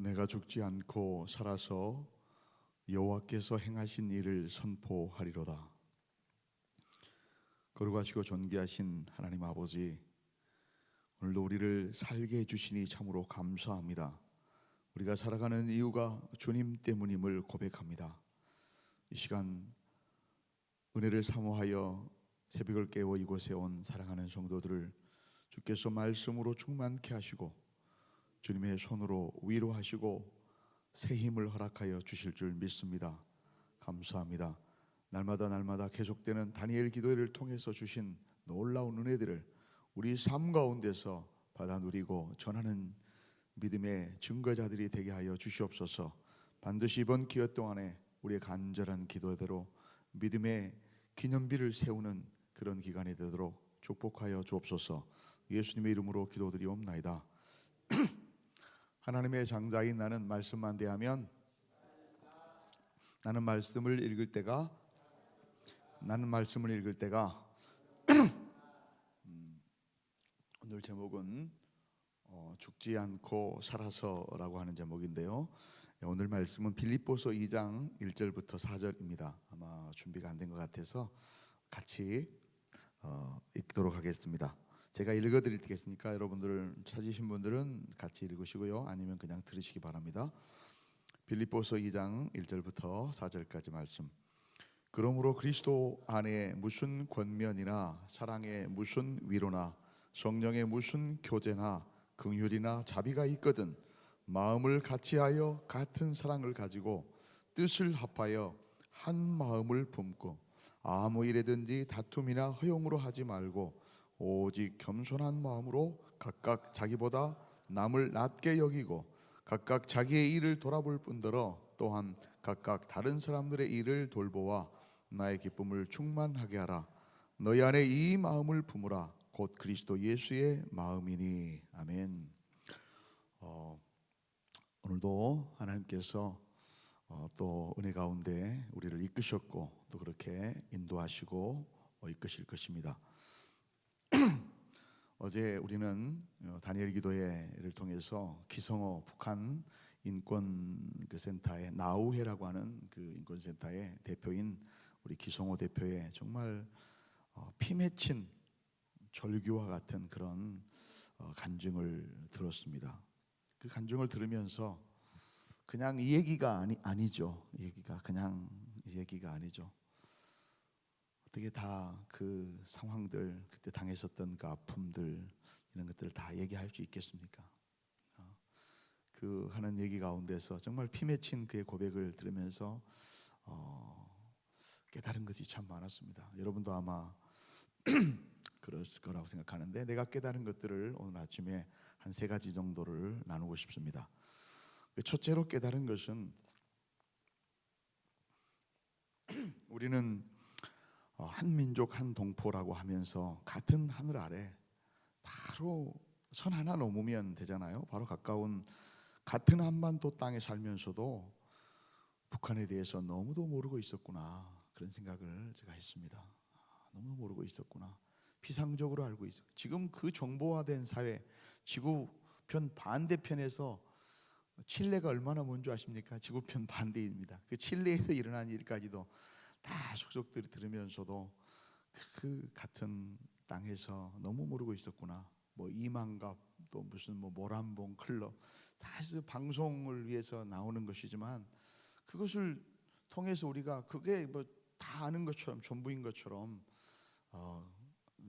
내가 죽지 않고 살아서 여호와께서 행하신 일을 선포하리로다. 거룩하시고 존귀하신 하나님 아버지, 오늘도 우리를 살게 해주시니 참으로 감사합니다. 우리가 살아가는 이유가 주님 때문임을 고백합니다. 이 시간 은혜를 사모하여 새벽을 깨워 이곳에 온 사랑하는 성도들을 주께서 말씀으로 충만케 하시고 주님의 손으로 위로하시고 새 힘을 허락하여 주실 줄 믿습니다. 감사합니다. 날마다 날마다 계속되는 다니엘 기도회를 통해서 주신 놀라운 은혜들을 우리 삶 가운데서 받아 누리고 전하는 믿음의 증거자들이 되게 하여 주시옵소서. 반드시 이번 기회 동안에 우리의 간절한 기도대로 믿음의 기념비를 세우는 그런 기간이 되도록 축복하여 주옵소서. 예수님의 이름으로 기도드리옵나이다. 하나님의 장자인 나는 말씀만 대하면 나는 말씀을 읽을 때가 나는 말씀을 읽을 때가 음, 오늘 제목은 어, 죽지 않고 살아서라고 하는 제목인데요. 예, 오늘 말씀은 빌립보서 2장 1절부터 4절입니다. 아마 준비가 안 된 것 같아서 같이 어, 읽도록 하겠습니다. 제가 읽어드릴 테겠으니까 여러분들 찾으신 분들은 같이 읽으시고요. 아니면 그냥 들으시기 바랍니다. 빌립보서 2장 1절부터 4절까지 말씀. 그러므로 그리스도 안에 무슨 권면이나 사랑의 무슨 위로나 성령의 무슨 교제나 긍휼이나 자비가 있거든 마음을 같이하여 같은 사랑을 가지고 뜻을 합하여 한 마음을 품고 아무 일에든지 다툼이나 허용으로 하지 말고 오직 겸손한 마음으로 각각 자기보다 남을 낮게 여기고 각각 자기의 일을 돌아볼 뿐더러 또한 각각 다른 사람들의 일을 돌보아 나의 기쁨을 충만하게 하라 너희 안에 이 마음을 품으라 곧 그리스도 예수의 마음이니 아멘. 어, 오늘도 하나님께서 어, 또 은혜 가운데 우리를 이끄셨고 또 그렇게 인도하시고 어, 이끄실 것입니다. 어제 우리는 어, 다니엘 기도회를 통해서 기성어 북한 인권 그 센터의 나우해라고 하는 그 인권 센터의 대표인 우리 기성호 대표의 정말 어, 피 맺힌 절규와 같은 그런 어, 간증을 들었습니다. 그 간증을 들으면서 그냥 이 얘기가 아니 아니죠. 이 얘기가 그냥 이 얘기가 아니죠. 어떻게 다 그 상황들 그때 당했었던 그 아픔들 이런 것들을 다 얘기할 수 있겠습니까? 어, 그 하는 얘기 가운데서 정말 피 맺힌 그의 고백을 들으면서 어, 깨달은 것이 참 많았습니다. 여러분도 아마 그랬을 거라고 생각하는데 내가 깨달은 것들을 오늘 아침에 한 세 가지 정도를 나누고 싶습니다. 그 첫째로 깨달은 것은 우리는 어, 한 민족 한 동포라고 하면서 같은 하늘 아래 바로 선 하나 넘으면 되잖아요. 바로 가까운 같은 한반도 땅에 살면서도 북한에 대해서 너무도 모르고 있었구나 그런 생각을 제가 했습니다. 아, 너무 모르고 있었구나. 피상적으로 알고 있어. 지금 그 정보화된 사회, 지구편 반대편에서 칠레가 얼마나 뭔지 아십니까? 지구편 반대입니다. 그 칠레에서 일어난 일까지도 다 속속들이 들으면서도 그 같은 땅에서 너무 모르고 있었구나. 뭐 이만갑 또 무슨 뭐 모란봉 클럽 다 방송을 위해서 나오는 것이지만 그것을 통해서 우리가 그게 뭐 다 아는 것처럼 전부인 것처럼 어,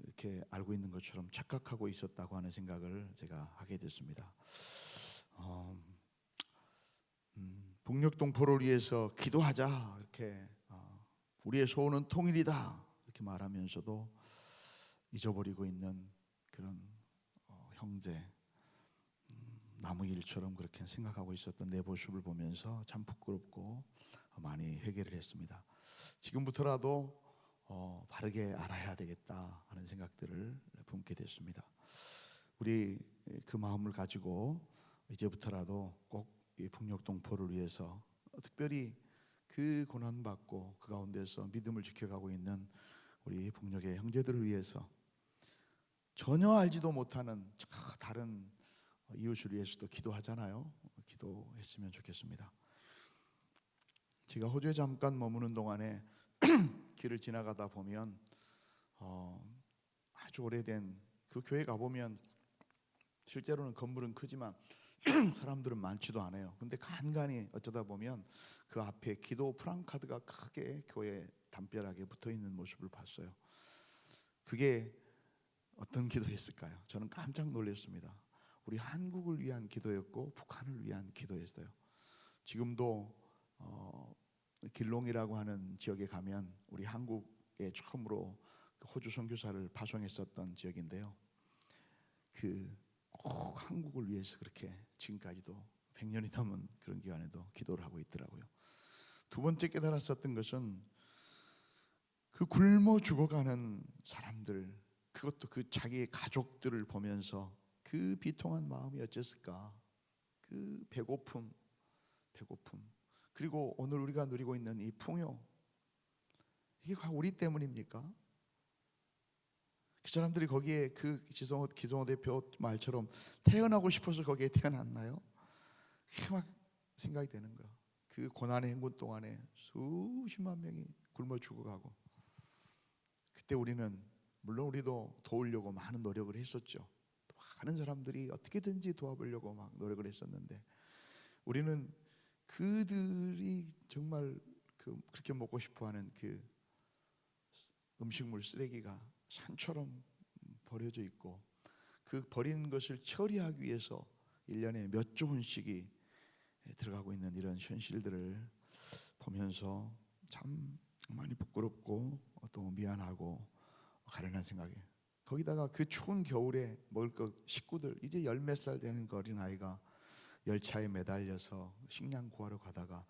이렇게 알고 있는 것처럼 착각하고 있었다고 하는 생각을 제가 하게 됐습니다. 어, 음, 북녘 동포를 위해서 기도하자 이렇게 어, 우리의 소원은 통일이다 이렇게 말하면서도 잊어버리고 있는 그런 어, 형제 음, 나무 일처럼 그렇게 생각하고 있었던 내 모습을 보면서 참 부끄럽고 많이 회개를 했습니다. 지금부터라도 어, 바르게 알아야 되겠다 하는 생각들을 품게 됐습니다. 우리 그 마음을 가지고 이제부터라도 꼭 이 북녘 동포를 위해서 특별히 그 고난 받고 그 가운데서 믿음을 지켜가고 있는 우리 북녘의 형제들을 위해서 전혀 알지도 못하는 저 다른 이웃을 위해서도 기도하잖아요. 기도했으면 좋겠습니다. 제가 호주에 잠깐 머무는 동안에 길을 지나가다 보면 어, 아주 오래된 그 교회 가 보면 실제로는 건물은 크지만 사람들은 많지도 않아요. 근데 간간히 어쩌다 보면 그 앞에 기도 프랑카드가 크게 교회 담벼락에 붙어 있는 모습을 봤어요. 그게 어떤 기도였을까요? 저는 깜짝 놀랐습니다. 우리 한국을 위한 기도였고 북한을 위한 기도였어요. 지금도 어, 길롱이라고 하는 지역에 가면 우리 한국에 처음으로 그 호주 선교사를 파송했었던 지역인데요. 그 꼭 한국을 위해서 그렇게 지금까지도 100년이 넘은 그런 기간에도 기도를 하고 있더라고요. 두 번째 깨달았었던 것은 그 굶어 죽어가는 사람들 그것도 그 자기의 가족들을 보면서 그 비통한 마음이 어땠을까? 그 배고픔, 배고픔. 그리고 오늘 우리가 누리고 있는 이 풍요. 이게 우리 때문입니까? 그 사람들이 거기에 그 지성호 기성호 대표 말처럼 태어나고 싶어서 거기에 태어났나요? 그게 막 생각이 되는 거야. 그 고난의 행군 동안에 수십만 명이 굶어 죽어가고 그때 우리는 물론 우리도 도우려고 많은 노력을 했었죠. 많은 사람들이 어떻게든지 도와보려고 막 노력을 했었는데 우리는 그들이 정말 그 그렇게 먹고 싶어하는 그 음식물 쓰레기가 산처럼 버려져 있고 그 버리는 것을 처리하기 위해서 1년에 몇 조 원씩이 들어가고 있는 이런 현실들을 보면서 참 많이 부끄럽고 또 미안하고 가련한 생각이 거기다가 그 추운 겨울에 먹을 것 식구들 이제 열 몇 살 되는 그 어린 아이가 열차에 매달려서 식량 구하러 가다가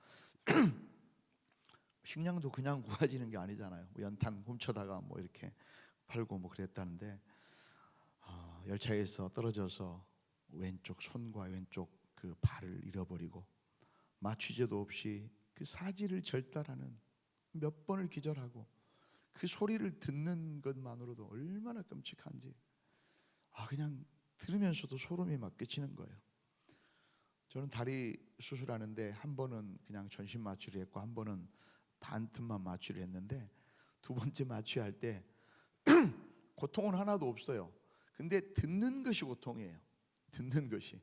식량도 그냥 구해지는 게 아니잖아요. 뭐 연탄 훔쳐다가 뭐 이렇게 팔고 뭐 그랬다는데 어, 열차에서 떨어져서 왼쪽 손과 왼쪽 그 발을 잃어버리고 마취제도 없이 그 사지를 절단하는 몇 번을 기절하고 그 소리를 듣는 것만으로도 얼마나 끔찍한지 아 그냥 들으면서도 소름이 막 끼치는 거예요. 저는 다리 수술하는데 한 번은 그냥 전신 마취를 했고 한 번은 반틈만 마취를 했는데 두 번째 마취할 때 고통은 하나도 없어요. 근데 듣는 것이 고통이에요. 듣는 것이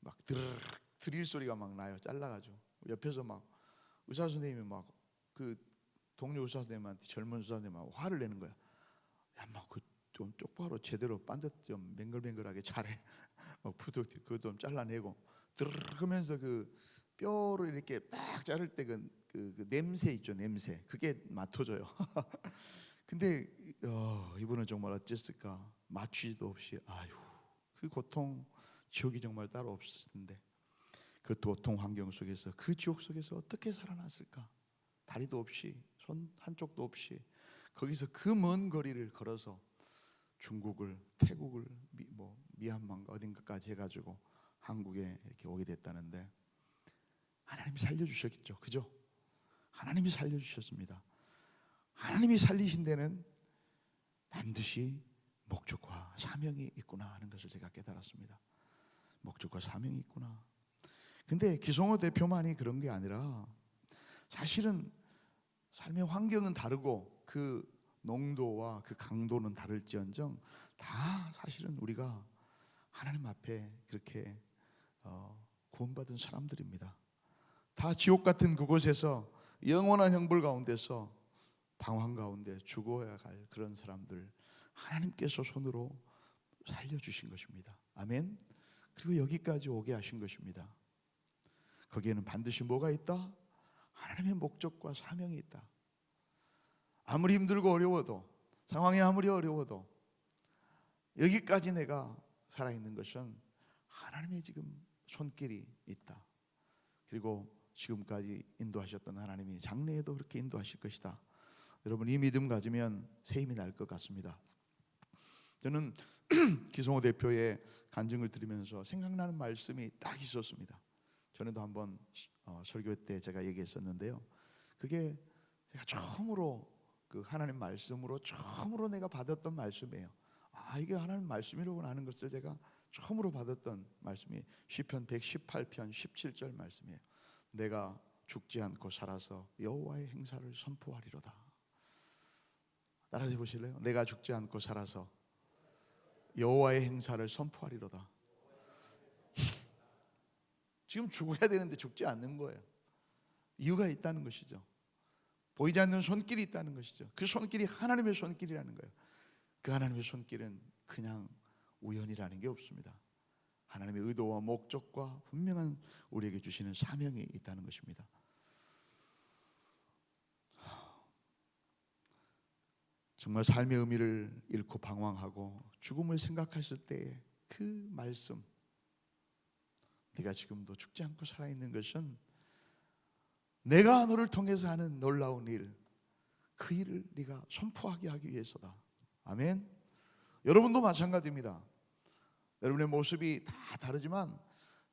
막 드르륵 드릴 소리가 막 나요. 잘라가지고 옆에서 막 의사 선생님이 막 그 동료 의사 선생님한테 젊은 의사 선생님하고 화를 내는 거야. 야 막그좀 똑바로 제대로 반듯 좀 맹글맹글하게 잘해. 막 푸드 그거 좀 잘라내고 드르륵 하면서 그 뼈를 이렇게 딱 자를 때그 그, 그 냄새 있죠 냄새 그게 맡아져요. 근데 어, 이분은 정말 어쨌을까? 마취도 없이 아유 그 고통 지옥이 정말 따로 없었을 텐데 그 고통 환경 속에서 그 지옥 속에서 어떻게 살아났을까? 다리도 없이 손 한쪽도 없이 거기서 그 먼 거리를 걸어서 중국을 태국을 미, 뭐 미얀마인가 어딘가까지 해가지고 한국에 이렇게 오게 됐다는데 하나님이 살려주셨겠죠. 그죠? 하나님이 살려주셨습니다 하나님이 살리신 데는 반드시 목적과 사명이 있구나 하는 것을 제가 깨달았습니다. 목적과 사명이 있구나. 근데 기성호 대표만이 그런 게 아니라 사실은 삶의 환경은 다르고 그 농도와 그 강도는 다를지언정 다 사실은 우리가 하나님 앞에 그렇게 어, 구원받은 사람들입니다. 다 지옥 같은 그곳에서 영원한 형벌 가운데서 방황 가운데 죽어야 할 그런 사람들 하나님께서 손으로 살려주신 것입니다. 아멘. 그리고 여기까지 오게 하신 것입니다. 거기에는 반드시 뭐가 있다? 하나님의 목적과 사명이 있다. 아무리 힘들고 어려워도 상황이 아무리 어려워도 여기까지 내가 살아있는 것은 하나님의 지금 손길이 있다. 그리고 지금까지 인도하셨던 하나님이 장래에도 그렇게 인도하실 것이다. 여러분 이 믿음 가지면 새 힘이 날 것 같습니다. 저는 기성호 대표의 간증을 들으면서 생각나는 말씀이 딱 있었습니다. 전에도 한번 어, 설교 때 제가 얘기했었는데요. 그게 제가 처음으로 그 하나님 말씀으로 처음으로 내가 받았던 말씀이에요. 아 이게 하나님 말씀이라고 하는 것을 제가 처음으로 받았던 말씀이 시편 118편 17절 말씀이에요. 내가 죽지 않고 살아서 여호와의 행사를 선포하리로다. 따라해 보실래요? 내가 죽지 않고 살아서 여호와의 행사를 선포하리로다. 지금 죽어야 되는데 죽지 않는 거예요. 이유가 있다는 것이죠. 보이지 않는 손길이 있다는 것이죠. 그 손길이 하나님의 손길이라는 거예요. 그 하나님의 손길은 그냥 우연이라는 게 없습니다. 하나님의 의도와 목적과 분명한 우리에게 주시는 사명이 있다는 것입니다. 정말 삶의 의미를 잃고 방황하고 죽음을 생각했을 때그 말씀 네가 지금도 죽지 않고 살아있는 것은 내가 너를 통해서 하는 놀라운 일, 그 일을 네가 선포하게 하기 위해서다. 아멘. 여러분도 마찬가지입니다. 여러분의 모습이 다 다르지만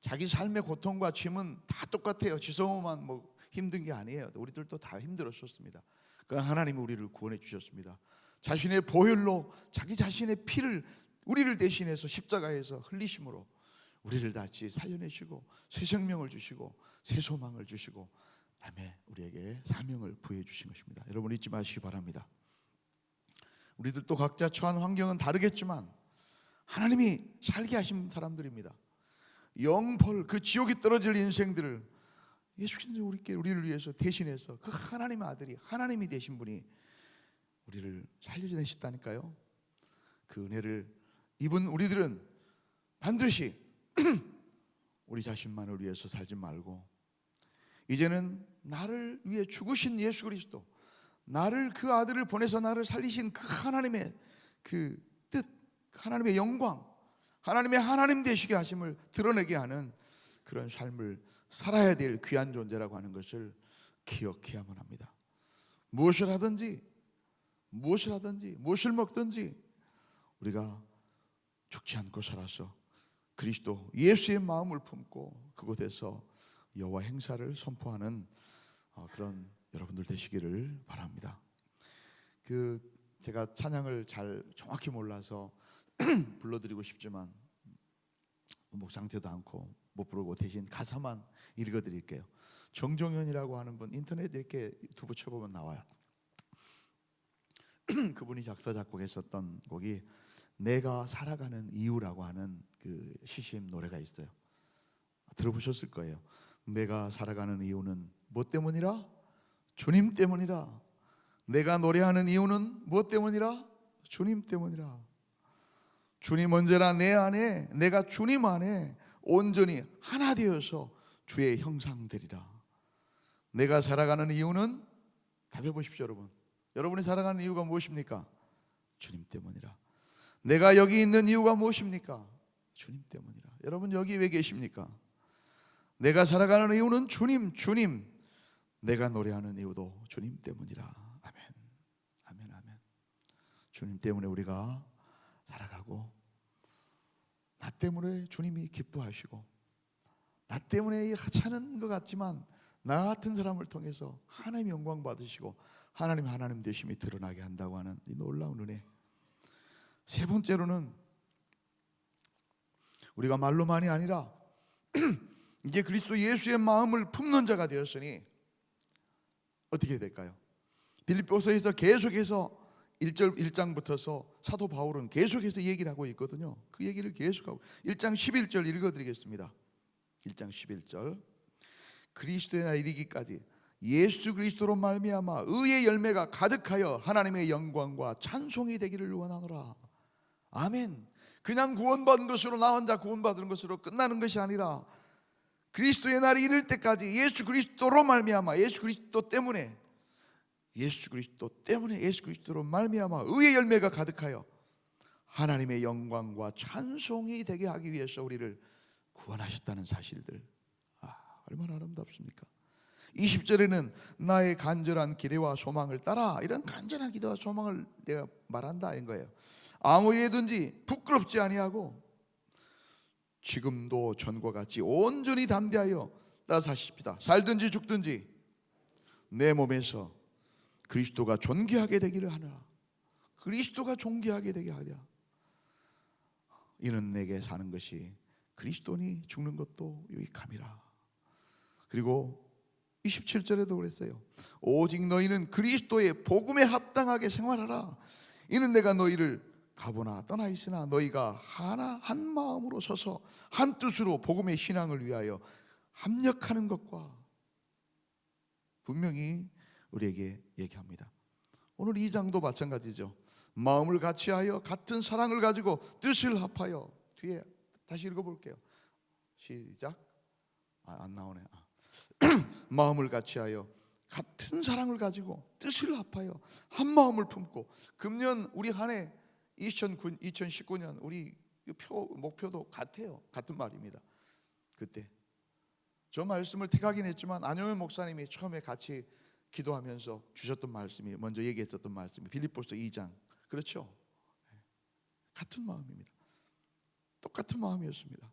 자기 삶의 고통과 짐은 다 똑같아요. 지성호만 뭐 힘든 게 아니에요. 우리들도 다 힘들었었습니다. 그러나 하나님이 우리를 구원해 주셨습니다. 자신의 보혈로 자기 자신의 피를 우리를 대신해서 십자가에서 흘리심으로 우리를 다시 살려내시고 새 생명을 주시고 새 소망을 주시고 다음에 우리에게 사명을 부여해 주신 것입니다. 여러분 잊지 마시기 바랍니다. 우리들도 각자 처한 환경은 다르겠지만 하나님이 살게 하신 사람들입니다. 영벌 그 지옥에 떨어질 인생들을 예수님이 우리께 우리를 위해서 대신해서 그 하나님의 아들이 하나님이 되신 분이 우리를 살려내셨다니까요. 그 은혜를 입은 우리들은 반드시 우리 자신만을 위해서 살지 말고 이제는 나를 위해 죽으신 예수 그리스도 나를 그 아들을 보내서 나를 살리신 그 하나님의 그 뜻, 하나님의 영광, 하나님의 하나님 되시게 하심을 드러내게 하는 그런 삶을 살아야 될 귀한 존재라고 하는 것을 기억해야만 합니다. 무엇을 하든지 무엇을 하든지 무엇을 먹든지 우리가 죽지 않고 살아서 그리스도 예수의 마음을 품고 그곳에서 여호와 행사를 선포하는 어, 그런 여러분들 되시기를 바랍니다. 그 제가 찬양을 잘 정확히 몰라서 불러드리고 싶지만 목 상태도 않고 못 부르고 대신 가사만 읽어드릴게요. 정종현이라고 하는 분 인터넷에 이렇게 유튜브 쳐보면 나와요. 그분이 작사 작곡했었던 곡이 내가 살아가는 이유라고 하는 그 시심 노래가 있어요. 들어보셨을 거예요. 내가 살아가는 이유는 뭐 때문이라? 주님 때문이라. 내가 노래하는 이유는 무엇 때문이라? 주님 때문이라. 주님 언제나 내 안에 내가 주님 안에 온전히 하나 되어서 주의 형상 되리라. 내가 살아가는 이유는 답해 보십시오, 여러분. 여러분이 살아가는 이유가 무엇입니까? 주님 때문이라. 내가 여기 있는 이유가 무엇입니까? 주님 때문이라. 여러분 여기 왜 계십니까? 내가 살아가는 이유는 주님, 주님. 내가 노래하는 이유도 주님 때문이라. 아멘. 아멘, 아멘. 주님 때문에 우리가 살아가고 나 때문에 주님이 기뻐하시고 나 때문에 하찮은 것 같지만 나 같은 사람을 통해서 하나님 영광 받으시고 하나님 하나님 되심이 드러나게 한다고 하는 이 놀라운 은혜. 세 번째로는 우리가 말로만이 아니라 이제 그리스도 예수의 마음을 품는 자가 되었으니 어떻게 될까요? 빌립보서에서 계속해서 1절 1장부터서 사도 바울은 계속해서 얘기를 하고 있거든요. 그 얘기를 계속하고 1장 11절 읽어 드리겠습니다. 1장 11절 그리스도의 날 이르기까지 예수 그리스도로 말미암아 의의 열매가 가득하여 하나님의 영광과 찬송이 되기를 원하노라. 아멘. 그냥 구원받은 것으로 나 혼자 구원받은 것으로 끝나는 것이 아니라 그리스도의 날이 이를 때까지 예수 그리스도로 말미암아 예수 그리스도 때문에 예수 그리스도 때문에 예수 그리스도로 말미암아 의의 열매가 가득하여 하나님의 영광과 찬송이 되게 하기 위해서 우리를 구원하셨다는 사실들 아, 얼마나 아름답습니까? 20절에는 나의 간절한 기대와 소망을 따라 이런 간절한 기대와 소망을 내가 말한다 인 거예요. 아무 일이든지 부끄럽지 아니하고 지금도 전과 같이 온전히 담대하여 따라 사십시다. 살든지 죽든지 내 몸에서 그리스도가 존귀하게 되기를 하라. 그리스도가 존귀하게 되게 하랴. 이는 내게 사는 것이 그리스도니 죽는 것도 유익함이라. 그리고 27절에도 그랬어요. 오직 너희는 그리스도의 복음에 합당하게 생활하라. 이는 내가 너희를 가보나 떠나 있으나 너희가 하나 한 마음으로 서서 한 뜻으로 복음의 신앙을 위하여 합력하는 것과 분명히 우리에게 얘기합니다. 오늘 이 장도 마찬가지죠. 마음을 같이하여 같은 사랑을 가지고 뜻을 합하여 뒤에 다시 읽어볼게요. 시작. 아, 안 나오네. 아. 마음을 같이하여 같은 사랑을 가지고 뜻을 합하여 한 마음을 품고 금년 우리 한 해 2009, 2019년 우리 그표 목표도 같아요. 같은 말입니다. 그때 저 말씀을 택하긴 했지만 안영현 목사님이 처음에 같이 기도하면서 주셨던 말씀이 먼저 얘기했었던 말씀이 빌립보서 2장 그렇죠? 같은 마음입니다. 똑같은 마음이었습니다.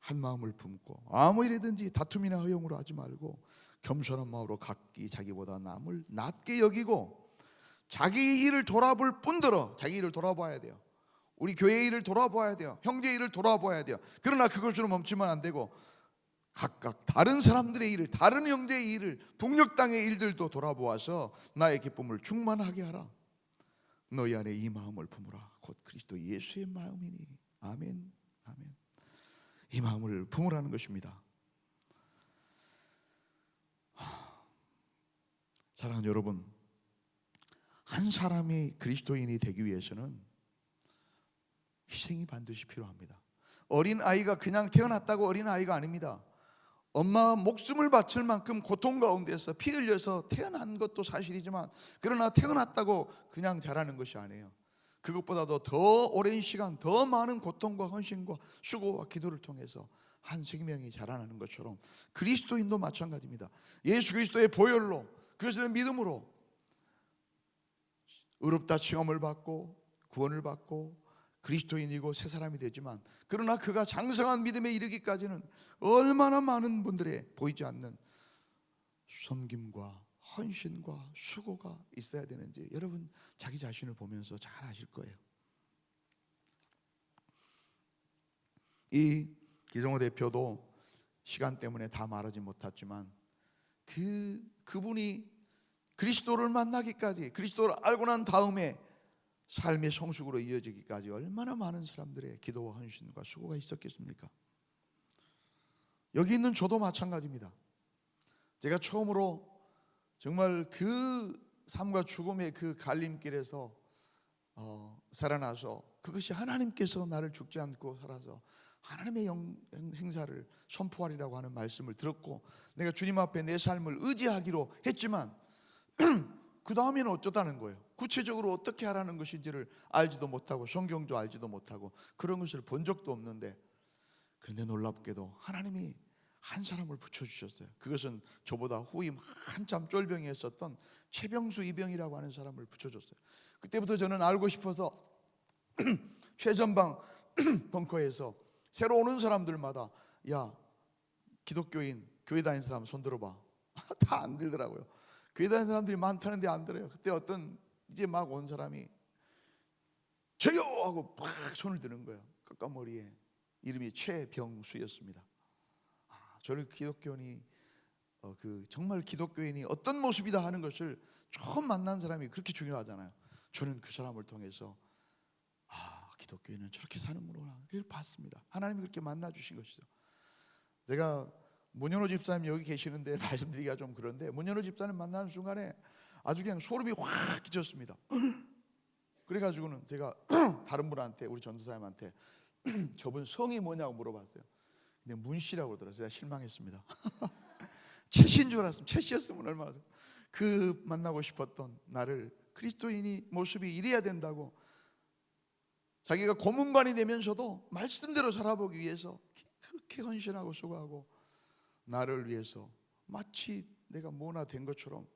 한 마음을 품고 아무 일이든지 다툼이나 허용으로 하지 말고 겸손한 마음으로 각기 자기보다 남을 낮게 여기고 자기 일을 돌아볼 뿐더러 자기 일을 돌아봐야 돼요. 우리 교회 일을 돌아봐야 돼요. 형제 일을 돌아봐야 돼요. 그러나 그것으로 멈추면 안 되고 각각 다른 사람들의 일을 다른 형제의 일을 북녘 땅의 일들도 돌아보아서 나의 기쁨을 충만하게 하라. 너희 안에 이 마음을 품으라. 곧 그리스도 예수의 마음이니. 아멘. 아멘. 이 마음을 품으라는 것입니다. 사랑하는 여러분, 한 사람이 그리스도인이 되기 위해서는 희생이 반드시 필요합니다. 어린 아이가 그냥 태어났다고 어린 아이가 아닙니다. 엄마 목숨을 바칠 만큼 고통 가운데서 피 흘려서 태어난 것도 사실이지만 그러나 태어났다고 그냥 자라는 것이 아니에요. 그것보다도 더 오랜 시간 더 많은 고통과 헌신과 수고와 기도를 통해서 한 생명이 자라나는 것처럼 그리스도인도 마찬가지입니다. 예수 그리스도의 보혈로 그것을 믿음으로 의롭다 칭함을 받고 구원을 받고 그리스도인이고 새 사람이 되지만 그러나 그가 장성한 믿음에 이르기까지는 얼마나 많은 분들의 보이지 않는 섬김과 헌신과 수고가 있어야 되는지 여러분 자기 자신을 보면서 잘 아실 거예요. 이 기성호 대표도 시간 때문에 다 말하지 못했지만 그 그분이 그리스도를 만나기까지 그리스도를 알고 난 다음에 삶의 성숙으로 이어지기까지 얼마나 많은 사람들의 기도와 헌신과 수고가 있었겠습니까? 여기 있는 저도 마찬가지입니다. 제가 처음으로 정말 그 삶과 죽음의 그 갈림길에서 어, 살아나서 그것이 하나님께서 나를 죽지 않고 살아서 하나님의 영, 행사를 선포하리라고 하는 말씀을 들었고 내가 주님 앞에 내 삶을 의지하기로 했지만 그 다음에는 어쩌다는 거예요. 구체적으로 어떻게 하라는 것인지를 알지도 못하고 성경도 알지도 못하고 그런 것을 본 적도 없는데 그런데 놀랍게도 하나님이 한 사람을 붙여주셨어요. 그것은 저보다 후임 한참 쫄병이 했었던 최병수 이병이라고 하는 사람을 붙여줬어요. 그때부터 저는 알고 싶어서 최전방 벙커에서 새로 오는 사람들마다 야 기독교인 교회 다니는 사람 손 들어봐 다 안 들더라고요. 교회 다니는 사람들이 많다는데 안 들어요. 그때 어떤 이제 막 온 사람이 저요 하고 팍 손을 드는 거예요. 깎아머리에 이름이 최병수였습니다. 아, 저를 기독교인이 어, 그 정말 기독교인이 어떤 모습이다 하는 것을 처음 만난 사람이 그렇게 중요하잖아요. 저는 그 사람을 통해서 아 기독교인은 저렇게 사는구나 그걸 봤습니다. 하나님이 그렇게 만나 주신 것이죠. 제가 문현호 집사님 여기 계시는데 말씀드리기가 좀 그런데 문현호 집사님 만나는 순간에 아주 그냥 소름이 확 끼쳤습니다. 그래가지고는 제가 다른 분한테 우리 전도사님한테 저분 성이 뭐냐고 물어봤어요. 근데 문 씨라고 그러더라고요. 제가 실망했습니다. 채씨인 줄 알았으면 채씨였으면 얼마나 좋- 그 만나고 싶었던 나를 그리스도인이 모습이 이래야 된다고 자기가 고문관이 되면서도 말씀대로 살아보기 위해서 그렇게 헌신하고 수고하고 나를 위해서. 마치 내가 뭐나 된 것처럼.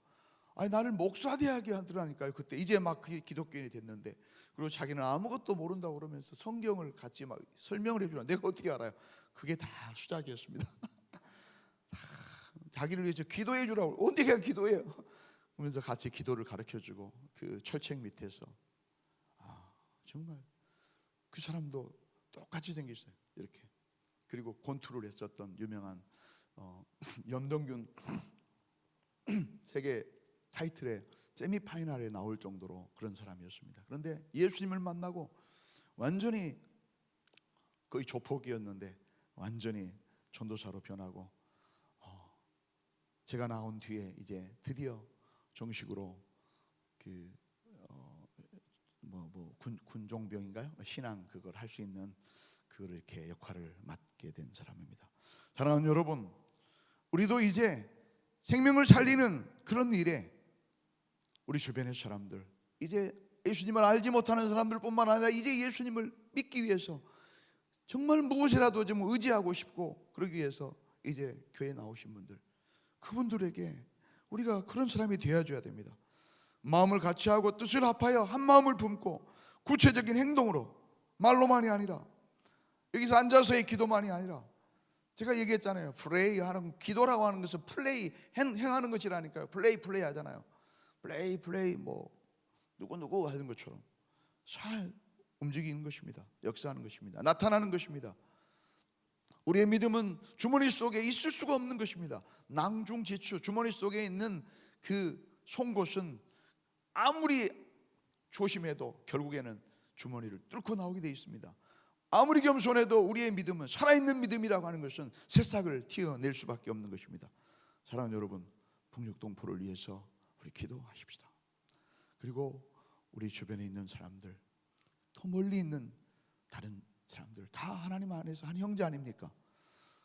아니 나를 목사 대하게 하더라니까요 그때. 이제 막 기독교인이 됐는데. 그리고 자기는 아무것도 모른다고 그러면서 성경을 같이 막 설명을 해주라 내가 어떻게 알아요? 그게 다 수작이었습니다. 다 자기를 위해서 기도해 주라고. 언제 가 기도해요? 그러면서 같이 기도를 가르쳐 주고 그 철책 밑에서. 아 정말 그 사람도 똑같이 생겼어요. 이렇게. 그리고 권투를 했었던 유명한 어, 염동균 세계 타이틀에 세미 파이널에 나올 정도로 그런 사람이었습니다. 그런데 예수님을 만나고 완전히 거의 조폭이었는데 완전히 전도사로 변하고 어, 제가 나온 뒤에 이제 드디어 정식으로 그 그뭐뭐 군종병인가요? 신앙 그걸 할 수 있는 그걸 이렇게 역할을 맡게 된 사람입니다. 사랑하는 여러분, 우리도 이제 생명을 살리는 그런 일에 우리 주변의 사람들 이제 예수님을 알지 못하는 사람들뿐만 아니라 이제 예수님을 믿기 위해서 정말 무엇이라도 좀 의지하고 싶고 그러기 위해서 이제 교회 에 나오신 분들 그분들에게 우리가 그런 사람이 되어줘야 됩니다. 마음을 같이 하고 뜻을 합하여 한 마음을 품고 구체적인 행동으로 말로만이 아니라 여기서 앉아서의 기도만이 아니라 제가 얘기했잖아요. 플레이 하는 기도라고 하는 것은 플레이 행, 행하는 것이라니까요. 플레이 플레이 하잖아요. 플레이 플레이 뭐 누구 누구 하는 것처럼 잘 움직이는 것입니다. 역사하는 것입니다. 나타나는 것입니다. 우리의 믿음은 주머니 속에 있을 수가 없는 것입니다. 낭중지추 주머니 속에 있는 그 송곳은 아무리 조심해도 결국에는 주머니를 뚫고 나오게 되어 있습니다. 아무리 겸손해도 우리의 믿음은 살아있는 믿음이라고 하는 것은 새싹을 튀어낼 수밖에 없는 것입니다. 사랑하는 여러분, 북녘동포를 위해서 우리 기도하십시다. 그리고 우리 주변에 있는 사람들, 더 멀리 있는 다른 사람들 다 하나님 안에서 한 형제 아닙니까?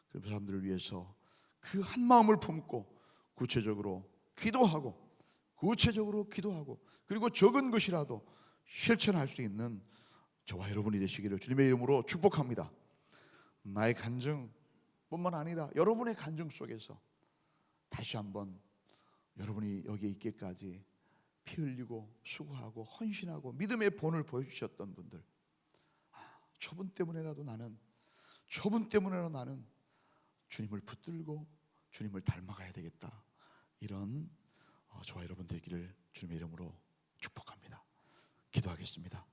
그 사람들을 위해서 그 한 마음을 품고 구체적으로 기도하고 구체적으로 기도하고 그리고 적은 것이라도 실천할 수 있는 저와 여러분이 되시기를 주님의 이름으로 축복합니다. 나의 간증뿐만 아니라 여러분의 간증 속에서 다시 한번 여러분이 여기에 있기까지 피 흘리고 수고하고 헌신하고 믿음의 본을 보여주셨던 분들. 아, 저분 때문에라도 나는 저분 때문에라도 나는 주님을 붙들고 주님을 닮아가야 되겠다. 이런 어, 저와 여러분 되기를 주님의 이름으로 축복합니다. 기도하겠습니다